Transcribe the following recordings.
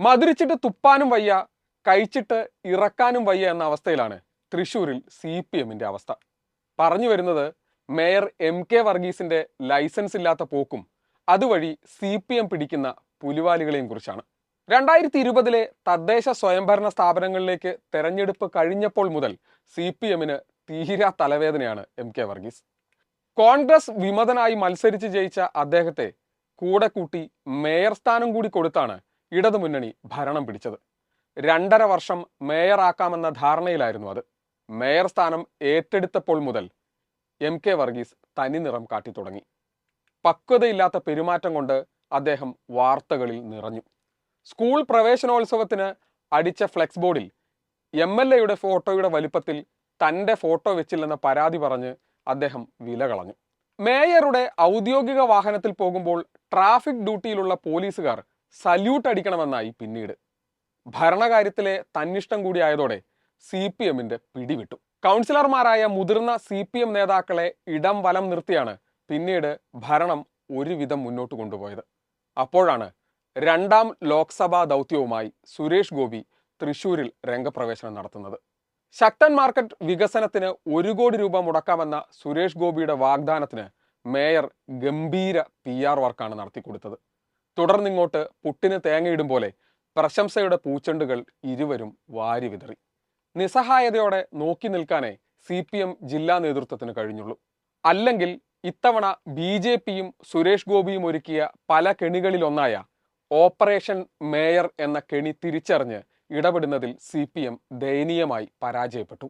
മധുരിച്ചിട്ട് തുപ്പാനും വയ്യ കഴിച്ചിട്ട് ഇറക്കാനും വയ്യ എന്ന അവസ്ഥയിലാണ് തൃശൂരിൽ സി പി എമ്മിന്റെ അവസ്ഥ. പറഞ്ഞു വരുന്നത് മേയർ എം കെ വർഗീസിന്റെ ലൈസൻസ് ഇല്ലാത്ത പോക്കും അതുവഴി സി പി എം പിടിക്കുന്ന പുലിവാലികളെയും കുറിച്ചാണ്. രണ്ടായിരത്തി ഇരുപതിലെ തദ്ദേശ സ്വയംഭരണ സ്ഥാപനങ്ങളിലേക്ക് തെരഞ്ഞെടുപ്പ് കഴിഞ്ഞപ്പോൾ മുതൽ സി പി എമ്മിന് തീരാ തലവേദനയാണ് എം കെ വർഗീസ്. കോൺഗ്രസ് വിമതനായി മത്സരിച്ച് ജയിച്ച അദ്ദേഹത്തെ കൂടെ കൂട്ടി മേയർ സ്ഥാനം കൂടി കൊടുത്താണ് ഇടതുമുന്നണി ഭരണം പിടിച്ചത്. രണ്ടര വർഷം മേയറാക്കാമെന്ന ധാരണയിലായിരുന്നു അത്. മേയർ സ്ഥാനം ഏറ്റെടുത്തപ്പോൾ മുതൽ എം കെ വർഗീസ് തനിനിറം കാട്ടി തുടങ്ങി. പക്വതയില്ലാത്ത പെരുമാറ്റം കൊണ്ട് അദ്ദേഹം വാർത്തകളിൽ നിറഞ്ഞു. സ്കൂൾ പ്രവേശനോത്സവത്തിന് അടിച്ച ഫ്ലെക്സ് ബോർഡിൽ എം എൽ എയുടെ ഫോട്ടോയുടെ വലിപ്പത്തിൽ തന്റെ ഫോട്ടോ വെച്ചില്ലെന്ന പരാതി പറഞ്ഞ് അദ്ദേഹം വില കളഞ്ഞു. മേയറുടെ ഔദ്യോഗിക വാഹനത്തിൽ പോകുമ്പോൾ ട്രാഫിക് ഡ്യൂട്ടിയിലുള്ള പോലീസുകാർ സല്യൂട്ട് അടിക്കണമെന്നായി പിന്നീട്. ഭരണകാര്യത്തിലെ തന്നിഷ്ടം കൂടിയായതോടെ സി പി എമ്മിന്റെ പിടിവിട്ടു. കൗൺസിലർമാരായ മുതിർന്ന സി പി എം നേതാക്കളെ ഇടം വലം നിർത്തിയാണ് പിന്നീട് ഭരണം ഒരുവിധം മുന്നോട്ട് കൊണ്ടുപോയത്. അപ്പോഴാണ് രണ്ടാം ലോക്സഭാ ദൗത്യവുമായി സുരേഷ് ഗോപി തൃശൂരിൽ രംഗപ്രവേശനം നടത്തുന്നത്. ശക്തൻ മാർക്കറ്റ് വികസനത്തിന് ഒരു കോടി രൂപ മുടക്കാമെന്ന സുരേഷ് ഗോപിയുടെ വാഗ്ദാനത്തിന് മേയർ ഗംഭീര പി ആർ വർക്കാണ് നടത്തിക്കൊടുത്തത്. തുടർന്നിങ്ങോട്ട് പുട്ടിന് തേങ്ങയിടും പോലെ പ്രശംസയുടെ പൂച്ചെണ്ടുകൾ ഇരുവരും വാരി വിതറി. നിസ്സഹായതയോടെ നോക്കി നിൽക്കാനേ സി പി എം ജില്ലാ നേതൃത്വത്തിന് കഴിഞ്ഞുള്ളൂ. അല്ലെങ്കിൽ ഇത്തവണ ബി ജെ പിയും സുരേഷ് ഗോപിയും ഒരുക്കിയ പല കെണികളിലൊന്നായ ഓപ്പറേഷൻ മേയർ എന്ന കെണി തിരിച്ചറിഞ്ഞ് ഇടപെടുന്നതിൽ സി പി എം ദയനീയമായി പരാജയപ്പെട്ടു.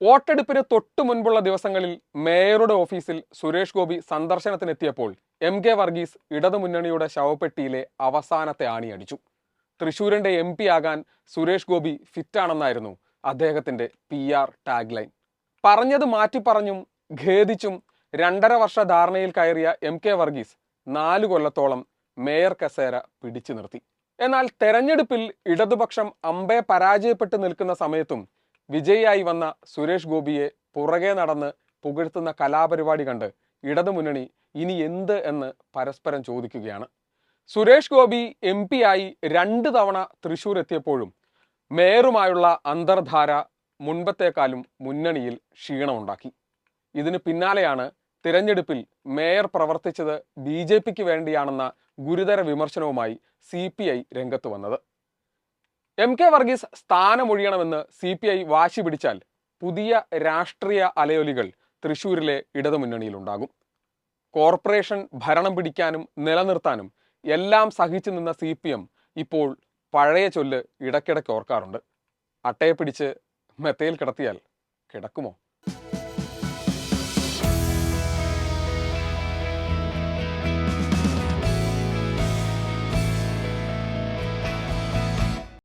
വോട്ടെടുപ്പിന് തൊട്ടു മുൻപുള്ള ദിവസങ്ങളിൽ മേയറുടെ ഓഫീസിൽ സുരേഷ് ഗോപി സന്ദർശനത്തിനെത്തിയപ്പോൾ എം കെ വർഗീസ് ഇടതുമുന്നണിയുടെ ശവപ്പെട്ടിയിലെ അവസാനത്തെ ആണിയടിച്ചു തൃശൂരിന്റെ എം പി ആകാൻ സുരേഷ് ഗോപി ഫിറ്റാണെന്നായിരുന്നു അദ്ദേഹത്തിന്റെ പി ആർ ടാഗ് ലൈൻ പറഞ്ഞത് മാറ്റി പറഞ്ഞും ഖേദിച്ചും രണ്ടര വർഷ ധാരണയിൽ കയറിയ എം കെ വർഗീസ് നാലു കൊല്ലത്തോളം മേയർ കസേര പിടിച്ചു നിർത്തി. എന്നാൽ തെരഞ്ഞെടുപ്പിൽ ഇടതുപക്ഷം അമ്പെ പരാജയപ്പെട്ടു നിൽക്കുന്ന സമയത്തും വിജയിയായി വന്ന സുരേഷ് ഗോപിയെ പുറകെ നടന്ന് പുകഴ്ത്തുന്ന കലാപരിപാടി കണ്ട് ഇടതുമുന്നണി ഇനി എന്ത് എന്ന് പരസ്പരം ചോദിക്കുകയാണ്. സുരേഷ് ഗോപി എം പി ആയി രണ്ട് തവണ തൃശൂർ എത്തിയപ്പോഴും മേയറുമായുള്ള അന്തർധാര മുൻപത്തേക്കാളും മുന്നണിയിൽ ക്ഷീണമുണ്ടാക്കി. ഇതിന് പിന്നാലെയാണ് തിരഞ്ഞെടുപ്പിൽ മേയർ പ്രവർത്തിച്ചത് ബി ജെ പിക്ക് വേണ്ടിയാണെന്ന ഗുരുതര വിമർശനവുമായി സി പി ഐ രംഗത്ത് വന്നത്. എം കെ വർഗീസ് സ്ഥാനമൊഴിയണമെന്ന് സി പി ഐ വാശി പിടിച്ചാൽ പുതിയ രാഷ്ട്രീയ അലയൊലികൾ തൃശൂരിലെ ഇടതുമുന്നണിയിലുണ്ടാകും. കോർപ്പറേഷൻ ഭരണം പിടിക്കാനും നിലനിർത്താനും എല്ലാം സഹിച്ചു നിന്ന സി പി എം ഇപ്പോൾ പഴയ ചൊല്ല് ഇടയ്ക്കിടയ്ക്ക് ഓർക്കാറുണ്ട്. അട്ടയെ പിടിച്ച് മെത്തയിൽ കിടത്തിയാൽ കിടക്കുമോ?